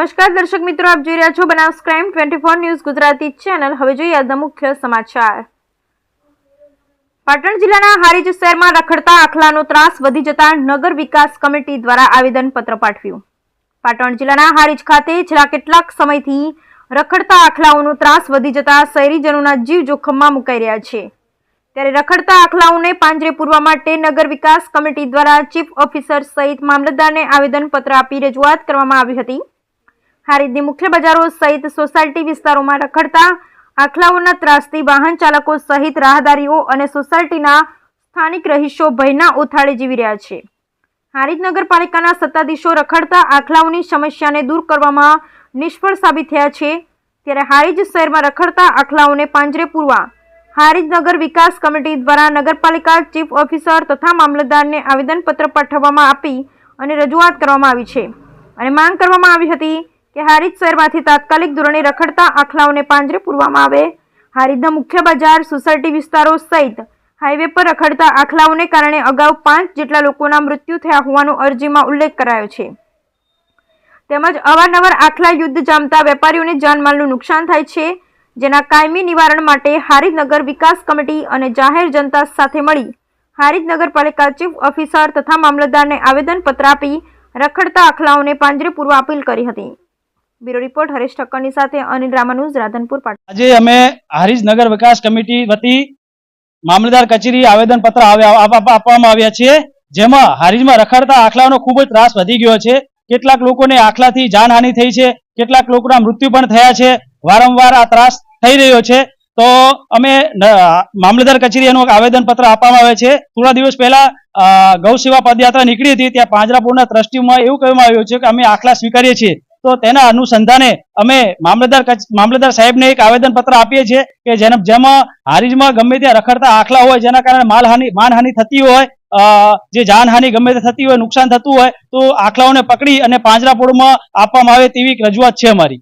નમસ્કાર દર્શક મિત્રો, આપ જોઈ રહ્યા છો Banas crime twenty four news Gujarati channel. હવે જોઈએ આજના મુખ્ય સમાચાર. પાટણ જિલ્લાના હારીજ શહેરમાં રખડતા આખલાનો ત્રાસ વધી જતા નગર વિકાસ કમિટી દ્વારા આવેદનપત્ર પાઠવ્યું. પાટણ જિલ્લાના હારીજ ખાતે છેલ્લા કેટલાક સમયથી રખડતા આખલાઓનો ત્રાસ વધી જતા શહેરીજનોના જીવ જોખમમાં મુકાઈ રહ્યા છે. ત્યારે રખડતા આખલાઓને પાંજરે પૂરવા માટે નગર વિકાસ કમિટી દ્વારા ચીફ ઓફિસર સહિત મામલતદારને આવેદનપત્ર આપી રજૂઆત કરવામાં આવી હતી. હારીજની મુખ્ય બજારો સહિત સોસાયટી વિસ્તારોમાં રખડતા, આખલાઓના ત્રાસથી વાહન ચાલકો સહિત રાહદારીઓ અને સોસાયટીના સ્થાનિક રહીશો ભયના ઉથાળે જીવી રહ્યા છે. હારીજ નગરપાલિકાના સત્તાધીશો રખડતા, આખલાઓની સમસ્યાને દૂર કરવામાં નિષ્ફળ સાબિત થયા છે. ત્યારે હારીજ શહેરમાં રખડતા, આખલાઓને પાંજરે પૂરવા હારીજ નગર વિકાસ કમિટી દ્વારા નગરપાલિકા ચીફ ઓફિસર તથા મામલતદારને આવેદનપત્ર પાઠવવામાં આપી અને રજૂઆત કરવામાં આવી છે. અને માંગ કરવામાં આવી હતી કે હારીજ શહેરમાંથી તાત્કાલિક ધોરણે રખડતા આખલાઓને પાંજરે પૂરવામાં આવે. હારીજના મુખ્ય બજાર, સોસાયટી વિસ્તારો સહિત હાઈવે પર રખડતા આખલાઓને કારણે અગાઉ પાંચ જેટલા લોકોના મૃત્યુ થયા હોવાનો અરજીમાં ઉલ્લેખ કરાયો છે. તેમજ અવારનવાર આખલા યુદ્ધ જામતા વેપારીઓને જાનમાલનું નુકસાન થાય છે, જેના કાયમી નિવારણ માટે હારીજનગર વિકાસ કમિટી અને જાહેર જનતા સાથે મળી હારીજ નગરપાલિકા ચીફ ઓફિસર તથા મામલતદારને આવેદનપત્ર આપી રખડતા આખલાઓને પાંજરે પૂરવા અપીલ કરી હતી. બ્યુરો રિપોર્ટ, હરેશ ઠક્કરની સાથે અનિલ રામાનુજ રાધનપુર, પાટણ. આજે અમે હારીજ નગર વિકાસ કમિટી વતી મામલતદાર કચેરી આવેદન પત્ર આપવામાં આવ્યા છીએ, જેમાં હારીજમાં રખડતા આખલાનો ખૂબ જ ત્રાસ વધી ગયો છે. કેટલાક લોકોને આખલાથી જાનહાનિ થઈ છે, કેટલાક લોકોના મૃત્યુ પણ થયા છે. વારંવાર આ ત્રાસ થઈ રહ્યો છે. તો અમે મામલતદાર કચેરી એનું આવેદન પત્ર આપવામાં આવે છે. થોડા દિવસ પહેલા ગૌ સેવા પદયાત્રા નીકળી હતી. ત્યાં પાંજરાપુરના ટ્રસ્ટીમાં એવું કહેવામાં આવ્યું છે કે અમે આખલા સ્વીકારીએ છીએ. તો તેના અનુસંધાને અમે મામલતદાર મામલતદાર સાહેબને એક આવેદન પત્ર આપીએ છીએ કે જેના, જેમાં હારીજમાં ગમે ત્યાં રખડતા આખલા હોય, જેના કારણે માલહાની, માનહાનિ થતી હોય જે જાનહાનિ ગમે તે થતી હોય, નુકસાન થતું હોય, તો આખલાઓને પકડી અને પાંજરાપોળમાં આપવામાં આવે તેવી એક રજૂઆત છે અમારી.